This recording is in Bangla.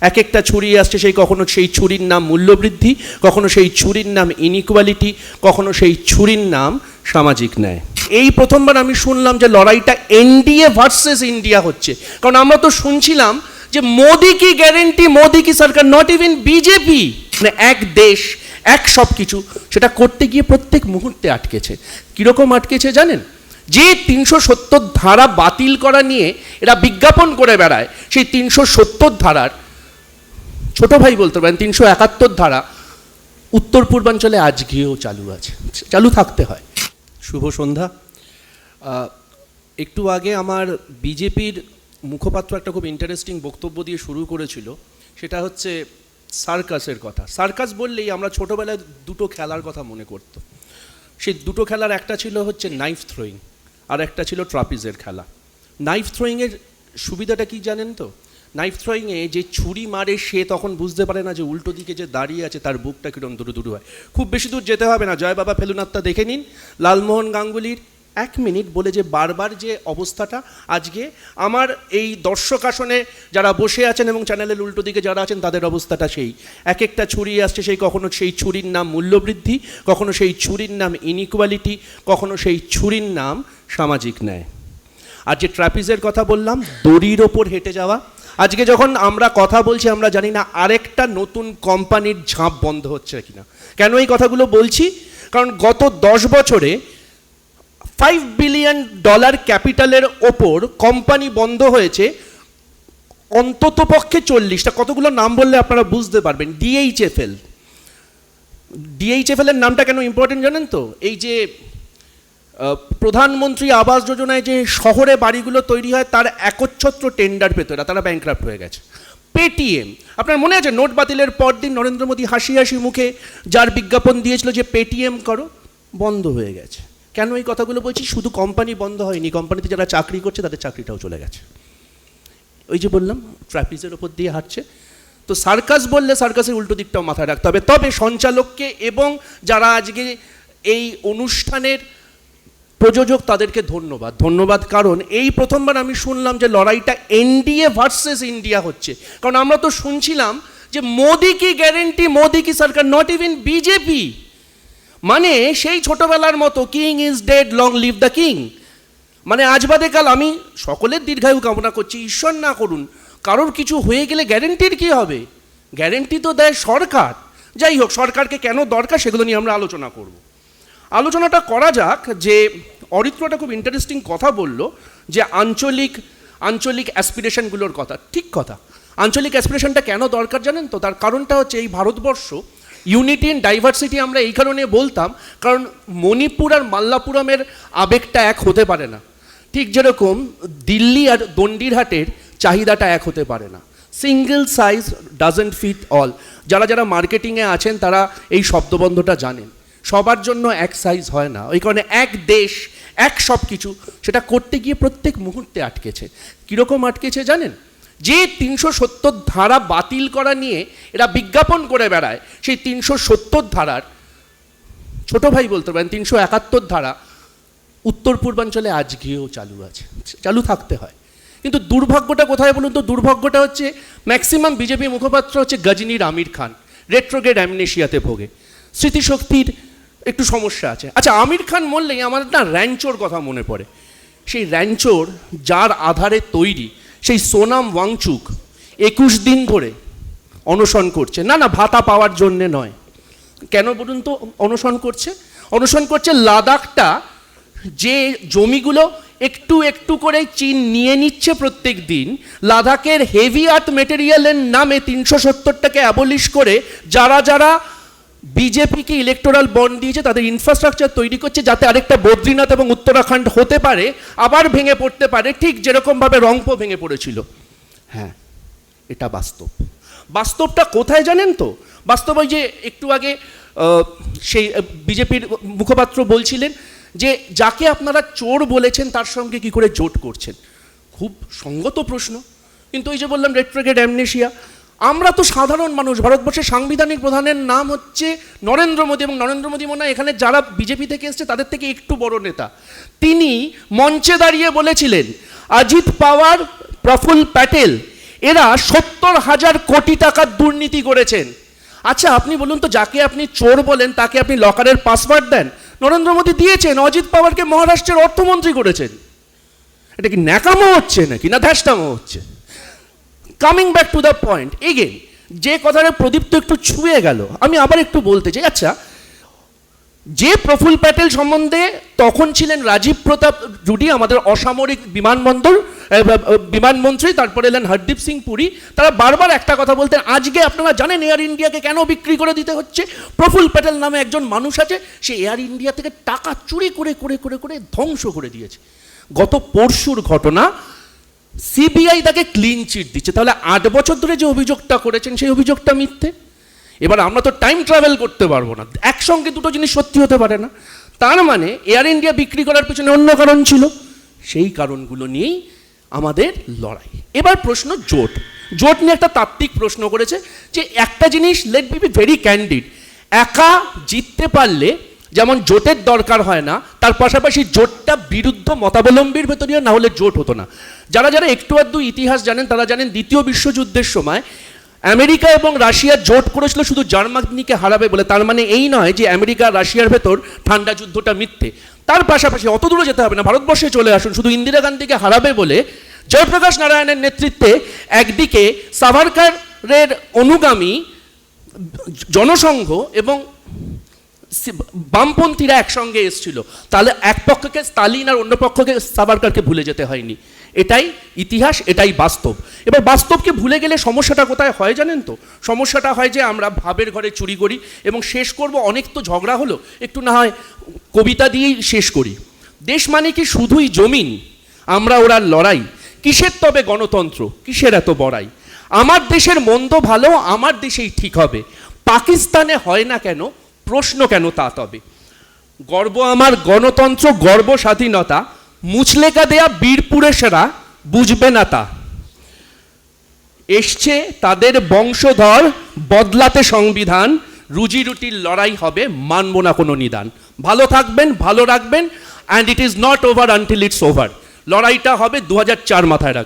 এক একটা ছুরি আসছে, সেই কখনো সেই ছুরির নাম মূল্যবৃদ্ধি, কখনো সেই ছুরির নাম ইনইকুয়ালিটি কখনো সেই ছুরির নাম সামাজিক ন্যায়। এই প্রথমবার আমি শুনলাম যে লড়াইটা এনডিএ ভার্সেস ইন্ডিয়া হচ্ছে। কারণ আমরা তো শুনছিলাম যে মোদি কি গ্যারেন্টি মোদি কি সরকার নট ইভেন বিজেপি মানে এক দেশ, এক সব কিছু সেটা করতে গিয়ে প্রত্যেক মুহূর্তে আটকেছে। কীরকম আটকেছে জানেন? যে তিনশো সত্তর ধারা বাতিল করা নিয়ে এরা বিজ্ঞাপন করে বেড়ায়, সেই তিনশো সত্তর ধারার ছোট ভাই বলতে পারেন, তিনশো একাত্তর ধারা, উত্তর পূর্বাঞ্চলে আজকেও চালু আছে, চালু থাকতে হয়। শুভ সন্ধ্যা। একটু আগে আমার বিজেপির মুখপাত্র একটা খুব ইন্টারেস্টিং বক্তব্য দিয়ে শুরু করেছিল, সেটা হচ্ছে সার্কাসের কথা। সার্কাস বললেই আমরা ছোটোবেলায় দুটো খেলার কথা মনে করত। সেই দুটো খেলার একটা ছিল হচ্ছে নাইফ থ্রোয়িং আর একটা ছিল ট্রাপিজের খেলা। নাইফ থ্রোয়িংয়ের সুবিধাটা কি জানেন তো? নাইফ থ্রোয়িংয়ে যে ছুরি মারে সে তখন বুঝতে পারে না যে উল্টো দিকে যে দাঁড়িয়ে আছে তার বুকটা কীরকম দুটো দুটো হয়। খুব বেশি দূর যেতে হবে না। জয় বাবা ফেলুনাত্তা দেখে নিন। লালমোহন গাঙ্গুলির এক মিনিট বলে যে বারবার যে অবস্থাটা, আজকে আমার এই দর্শক আসনে যারা বসে আছেন এবং চ্যানেলের উল্টো দিকে যারা আছেন, তাদের অবস্থাটা সেই। এক একটা ছুরি আসছে, সেই কখনো সেই ছুরির নাম মূল্যবৃদ্ধি, কখনো সেই ছুরির নাম ইনইকুয়ালিটি কখনো সেই ছুরির নাম সামাজিক ন্যায়। আর যে ট্রাপিজের কথা বললাম, দড়ির ওপর হেঁটে যাওয়া আজকে যখন আমরা কথা বলছি, আমরা জানি না আরেকটা নতুন কোম্পানির ঝাঁপ বন্ধ হচ্ছে কিনা। কেন এই কথাগুলো বলছি? কারণ গত দশ বছরে ফাইভ বিলিয়ন ডলার ক্যাপিটালের ওপর কোম্পানি বন্ধ হয়েছে, অন্তত পক্ষে চল্লিশটা। কতগুলো নাম বললে আপনারা বুঝতে পারবেন? ডিএইচএফএল ডিএইচএফএল এর নামটা কেন ইম্পর্টেন্ট জানেন তো? এই যে প্রধানমন্ত্রী আবাস যোজনায় যে শহরে বাড়িগুলো তৈরি হয়, তার একচ্ছত্র টেন্ডার পেত এরা, তারা ব্যাংক্রাফ্ট হয়ে গেছে। পেটিএম আপনার মনে আছে নোট বাতিলের পর দিন নরেন্দ্র মোদী হাসি হাসি মুখে যার বিজ্ঞাপন দিয়েছিল যে পেটিএম করো, বন্ধ হয়ে গেছে কেন এই কথাগুলো বলছি? শুধু কোম্পানি বন্ধ হয়নি কোম্পানিতে যারা চাকরি করছে, তাদের চাকরিটাও চলে গেছে। ওই যে বললাম ট্রাপিজের ওপর দিয়ে হাঁটছে। তো সার্কাস বললে সার্কাসের উল্টো দিকটাও মাথায় রাখতে হবে। তবে সঞ্চালককে এবং যারা আজকে এই অনুষ্ঠানের প্রযোজক তাদেরকে ধন্যবাদ। ধন্যবাদ কারণ এই প্রথমবার আমি শুনলাম যে লড়াইটা এনডিএ ভার্সেস ইন্ডিয়া হচ্ছে। কারণ আমরা তো শুনছিলাম যে মোদি কি গ্যারেন্টি, মোদি কি সরকার নট ইভেন বিজেপি। মানে সেই ছোটবেলার মতো king is dead long live the king মানে আজ বাদে কাল আমি সকলের দীর্ঘায়ু কামনা করছি, ঈশ্বর না করুন, কারোর কিছু হয়ে গেলে গ্যারেন্টির কি হবে? গ্যারেন্টি তো দেয় সরকার। যাই হোক, সরকারকে কেন দরকার সেগুলো নিয়ে আমরা আলোচনা করব। আলোচনাটা করা যাক যে অরিত্রটা খুব ইন্টারেস্টিং কথা বলল যে আঞ্চলিক আঞ্চলিক অ্যাসপিরেশনগুলোর কথা। ঠিক কথা। আঞ্চলিক অ্যাসপিরেশনটা কেন দরকার জানেন তো? তার কারণটা হচ্ছে এই ভারতবর্ষ ইউনিটি ইন ডাইভার্সিটি আমরা এই কারণে বলতাম, কারণ মণিপুর আর মাল্লাপুরমের আবেগটা এক হতে পারে না। ঠিক যেরকম দিল্লি আর দণ্ডিরহাটের চাহিদাটা এক হতে পারে না। Single size doesn't fit all যারা যারা মার্কেটিংয়ে আছেন তারা এই শব্দবন্ধটা জানেন। সবার জন্য এক সাইজ হয় না। ওই কারণে এক দেশ, এক সব কিছু সেটা করতে গিয়ে প্রত্যেক মুহূর্তে আটকেছে। কীরকম আটকেছে জানেন? যে তিনশো সত্তর ধারা বাতিল করা নিয়ে এরা বিজ্ঞাপন করে বেড়ায়, সেই তিনশো সত্তর ধারার, ছোট ভাই বলতে পারেন, তিনশো একাত্তর ধারা উত্তর পূর্বাঞ্চলে আজকেও চালু আছে। চালু থাকতে হয়। কিন্তু দুর্ভাগ্যটা কোথায় বলুন তো? দুর্ভাগ্যটা হচ্ছে ম্যাক্সিমাম বিজেপি মুখপাত্র হচ্ছে গজনীর আমির খান। রেট্রোগেড অ্যামনেশিয়াতে ভোগে। স্মৃতিশক্তির একটু সমস্যা আছে। আচ্ছা আমির খান বললেই আমার না র্যাঞ্চোর কথা মনে পড়ে। সেই র্যাঞ্চোর যার আধারে তৈরি সেই সোনাম ওয়াংচুক একুশ দিন ধরে অনশন করছে। না না, ভাতা পাওয়ার জন্যে নয়। কেন বলুন তো, অনশন করছে? অনশন করছে লাদাখটা যে জমিগুলো একটু একটু করে চীন নিয়ে নিচ্ছে প্রত্যেক দিন, লাদাখের হেভি আর্থ মেটেরিয়ালের নামে তিনশো সত্তরটাকে অ্যাবলিশ করে যারা যারা বিজেপিকে ইলেকটোরাল বন্ড দিয়েছে, তাদের ইনফ্রাস্ট্রাকচার তৈরি করছে যাতে আরেকটা বদ্রীনাথ এবং উত্তরাখণ্ড হতে পারে, আবার ভেঙে পড়তে পারে, ঠিক যেরকমভাবে রংপো ভেঙে পড়েছিল। হ্যাঁ এটা বাস্তব। বাস্তবটা কোথায় জানেন তো? বাস্তব ওই যে একটু আগে সেই বিজেপির মুখপাত্র বলছিলেন যে, যাকে আপনারা চোর বলেছেন, তার সঙ্গে কি করে জোট করছেন? খুব সঙ্গত প্রশ্ন। কিন্তু ওই যে বললাম রেট্রোগেড অ্যামনেশিয়া আমরা তো সাধারণ মানুষ, ভারতবর্ষের সাংবিধানিক প্রধানের নাম হচ্ছে নরেন্দ্র মোদী এবং নরেন্দ্র মোদী মনে এখানে যারা বিজেপি থেকে এসছে তাদের থেকে একটু বড় নেতা। তিনি মঞ্চে দাঁড়িয়ে বলেছিলেন, অজিত পাওয়ার, প্রফুল্ল প্যাটেল, এরা সত্তর হাজার কোটি টাকার দুর্নীতি করেছেন। আচ্ছা আপনি বলুন তো, যাকে আপনি চোর বলেন, তাকে আপনি লকারের পাসওয়ার্ড দেন? নরেন্দ্র মোদী দিয়েছেন, অজিত পাওয়ারকে মহারাষ্ট্রের অর্থমন্ত্রী করেছেন। এটা কি ন্যাকামো হচ্ছে নাকি, না ধ্যাসটামো হচ্ছে? Coming back to the point again যে কথাটা প্রদীপ তো একটু ছুঁয়ে গেল, আমি আবার একটু বলতে চাই। আচ্ছা যে প্রফুল প্যাটেল সম্বন্ধে তখন ছিলেন রাজীব প্রতাপ রুডি, আমাদের অসামরিক বিমানবন্দর বিমানমন্ত্রী, তারপরে এলেন হরদীপ সিং পুরী। তারা বারবার একটা কথা বলতেন, আজকে আপনারা জানেন এয়ার ইন্ডিয়াকে কেন বিক্রি করে দিতে হচ্ছে? প্রফুল প্যাটেল নামে একজন মানুষ আছে, সে এয়ার ইন্ডিয়া থেকে টাকা চুরি করে করে করে করে ধ্বংস করে দিয়েছে। গত পরশুর ঘটনা সিবিআই তাকে ক্লিন চিট দিচ্ছে। তাহলে আট বছর ধরে যে অভিযোগটা করেছেন, সেই অভিযোগটা মিথ্যে? এবার আমরা তো টাইম ট্রাভেল করতে পারব না। একসঙ্গে দুটো জিনিস সত্যি হতে পারে না। তার মানে এয়ার ইন্ডিয়া বিক্রি করার পিছনে অন্য কারণ ছিল। সেই কারণগুলো নিয়েই আমাদের লড়াই। এবার প্রশ্ন জোট। জোট নিয়ে একটা তাত্ত্বিক প্রশ্ন করেছে যে একটা জিনিস let be be very candid একা জিততে পারলে যেমন জোটের দরকার হয় না, তার পাশাপাশি জোটটা বিরুদ্ধ মতাবলম্বীর ভেতরেও না হলে জোট হতো না। যারা যারা একটু আধটু ইতিহাস জানেন, তারা জানেন দ্বিতীয় বিশ্বযুদ্ধের সময় আমেরিকা এবং রাশিয়া জোট করেছিল শুধু জার্মানিকে হারাবে বলে, তার মানে এই নয় যে আমেরিকা রাশিয়ার ভেতর ঠান্ডা যুদ্ধটা মিথ্যে। তার পাশাপাশি অত দূরে যেতে হবে না, ভারতবর্ষে চলে আসুন, শুধু ইন্দিরা গান্ধীকে হারাবে বলে জয়প্রকাশ নারায়ণের নেতৃত্বে একদিকে সাভারকারের অনুগামী জনসংঘ এবং বামপন্থীরা একসঙ্গে এসেছিল। তাহলে এক পক্ষকে স্টালিন আর অন্য পক্ষকে সাভারকারকে ভুলে যেতে হয়নি। এটাই ইতিহাস, এটাই বাস্তব। এবার বাস্তবকে ভুলে গেলে সমস্যাটা কোথায় হয় জানেন তো? সমস্যাটা হয় যে আমরা ভাবের ঘরে চুরি করি এবং শেষ করব, অনেক তো ঝগড়া হলো, একটু না হয় কবিতা দিয়েই শেষ করি। দেশ মানে কি শুধুই জমিন? আমরা ওরা লড়াই। কিসের তবে গণতন্ত্র? কিসের এত বড়াই? আমার দেশের মন্দ ভালো আমার দেশেই ঠিক হবে। পাকিস্তানে হয় না কেন? প্রশ্ন কেন তা তবে? গর্ব আমার গণতন্ত্র, গর্ব স্বাধীনতা মুচলেকা দেয়া বীরপুরে সেরা বুঝবে না তা। এসছে তাদের বংশধর, বদলাতে সংবিধান, রুজি রুটির লড়াই হবে, মানব না কোনো নিদান। ভালো থাকবেন, ভালো রাখবেন and it is not over until it's over লড়াইটা হবে দু হাজার চার মাথায় রাখবেন।